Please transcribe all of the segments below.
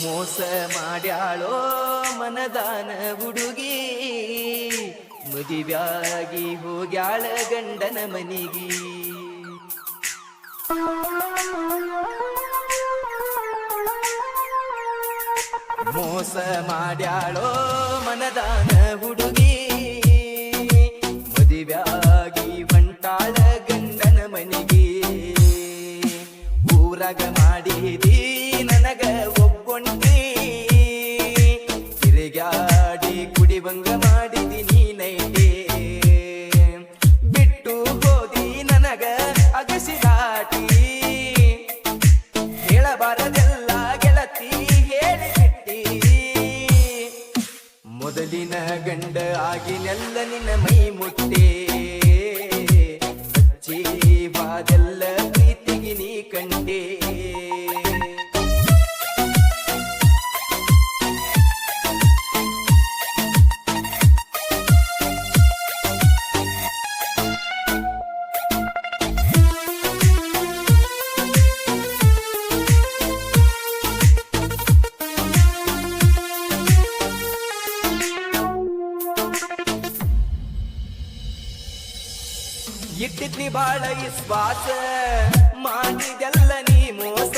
ಮೋಸ ಮಾಡ್ಯಾಳೋ ಮನದಾನ ಹುಡುಗಿ. ಮದುವ್ಯಾಗಿ ಹೋಗ್ಯಾಳ ಗಂಡನ ಮನಿಗಿ. ಮೋಸ ಮಾಡ್ಯಾಳೋ ಮನದಾನ ಹುಡುಗಿ. ಗಂಡ ಆಗಿನೆಲ್ಲ ನಿನ್ನ ಮೈ ಮುಟ್ಟೆ. ಇಟ್ಟಿದ್ನಿ ಬಾಳ ವಿಶ್ವಾಸ ಮಾಡಿದೆಲ್ಲ ನೀ ಮೋಸ.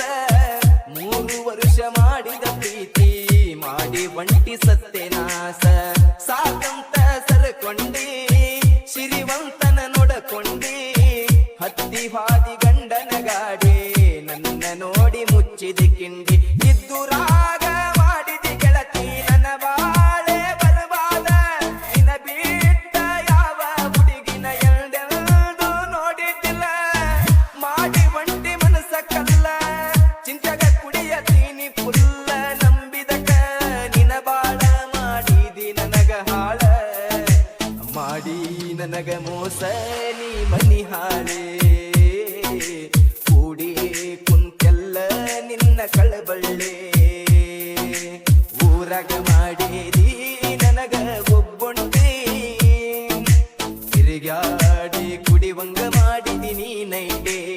ಮೂರು ವರ್ಷ ಮಾಡಿದ ಪ್ರೀತಿ ಮಾಡಿ ಒಂಟಿ ಸತ್ಯನಾಶ. ನನಗ ಮೋಸ ನೀ ಮನಿ ಹಾಳೆ ಕೂಡಿ ಕುಂತೆಲ್ಲ ನಿನ್ನ ಕಳಬಳ್ಳೆ. ಊರಾಗ ಮಾಡಿದಿ ನನಗ ಒಬ್ಬೊಂಟಿ. ತಿರುಗಾಡಿ ಕುಡಿವಂಗ ಮಾಡಿದಿ ನೀನೈಟೇ DJ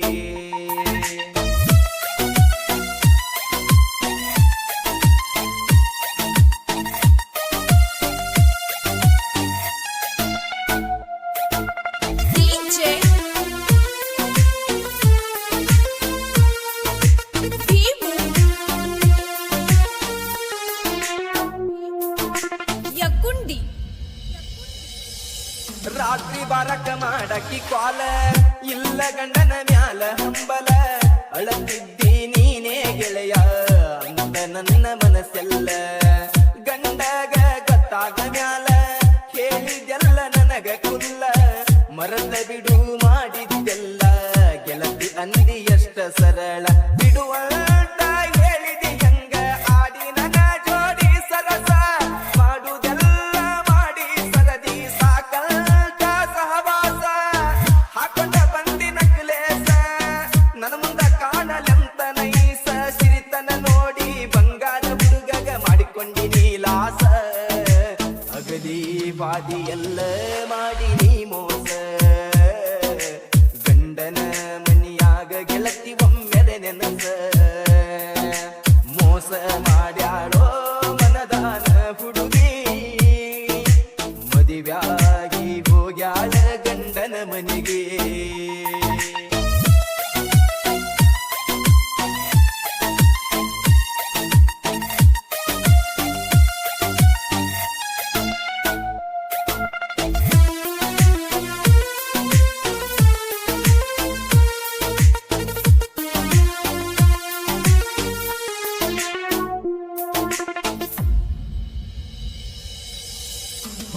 ಬಾರಕ ಮಾಡಕ್ಕಿ ಕಾಲ ಇಲ್ಲ ಗಂಡನ ಮ್ಯಾಲ ಹಂಬಲ. ಅಳತಿದ್ದಿ ನೀನೇ ಗೆಳೆಯ. ಅಂತ ನನ್ನ ಮನಸ್ಸೆಲ್ಲ. ಗಂಡಗ ಗೊತ್ತಾಗ ಮ್ಯಾಲ. ಕೇಳಿದೆಲ್ಲ ನನಗ ಕುಲ್ಲ. ಮರದ ಬಿಡು ಮಾಡಿದ್ದೆಲ್ಲ. ಗೆಳತಿ ಅಂದಿ ಎಷ್ಟ ಸರಳ. ಅಗಲಿ ವಾದಿ ಎಲ್ಲ ಮಾಡಿ ನೀ ಮೋಸ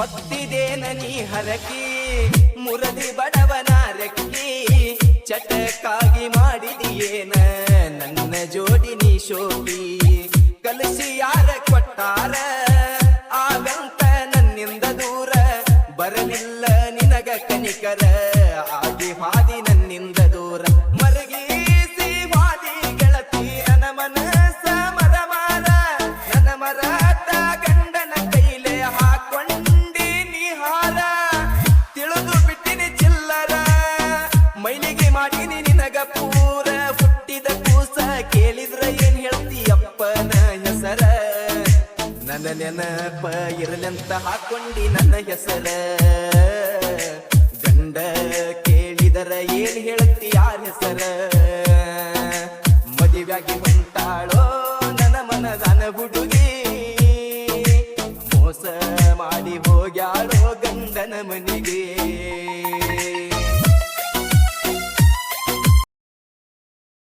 ಹೊತ್ತಿದೇನ ನೀ ಹರಕಿ ಮುರದಿ ಬಡವನ ರಕ್ಕಿ ಚಟಕ್ಕಾಗಿ ಮಾಡಿದಿಯೇನ? ನನ್ನ ಜೋಡಿ ನೀ ಶೋಭಿ ಕಲಸಿ ಯಾರ ಕೊಟ್ಟಾರ? ಆಗಂತ ನನ್ನಿಂದ ದೂರ ಬರಲಿಲ್ಲ ನಿನಗ ಕನಿಕರ, ಆಗಿ ಹಾದಿ ನನ್ನಿಂದ ದೂರ. ನೆನಪ ಇರಲಂತ ಹಾಕೊಂಡಿ ನನ್ನ ಹೆಸರ. ಗಂಡ ಕೇಳಿದರ ಏನ್ ಹೇಳತ್ತಿ ಯಾರ ಹೆಸರ? ಮದುವೆಯಾಗಿ ಹೊಂಟಾಳೋ ನನ್ನ ಮನದಾನ ಹುಡುಗಿ. ಮೋಸ ಮಾಡಿ ಹೋಗ್ಯಾಳೋ ಗಂಡನ ಮನೆಗೆ.